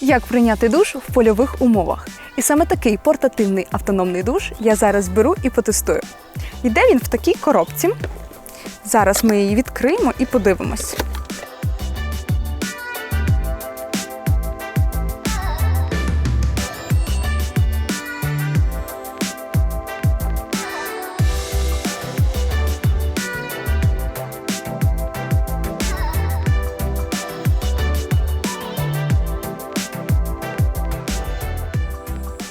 Як прийняти душ в польових умовах? І саме такий портативний автономний душ я зараз беру і потестую. Йде він в такій коробці. Зараз ми її відкриємо і подивимось.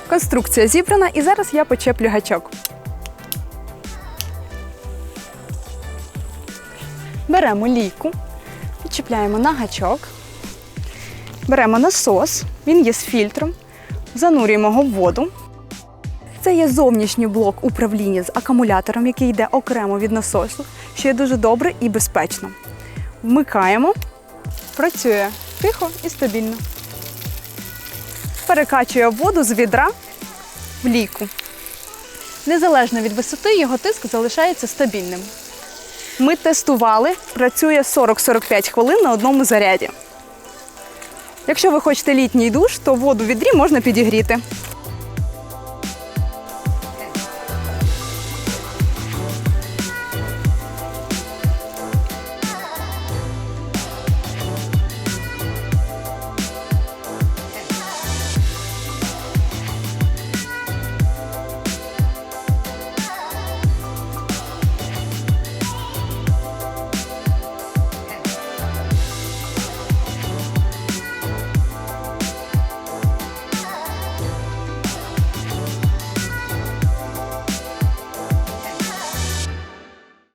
Конструкція зібрана, і зараз я почеплю гачок. Беремо лійку, підчіпляємо на гачок, беремо насос, він є з фільтром, занурюємо його в воду. Це є зовнішній блок управління з акумулятором, який йде окремо від насосу, що є дуже добре і безпечно. Вмикаємо, працює тихо і стабільно. Перекачує воду з відра в лійку. Незалежно від висоти, його тиск залишається стабільним. Ми тестували, працює 40-45 хвилин на одному заряді. Якщо ви хочете літній душ, то воду в відрі можна підігріти.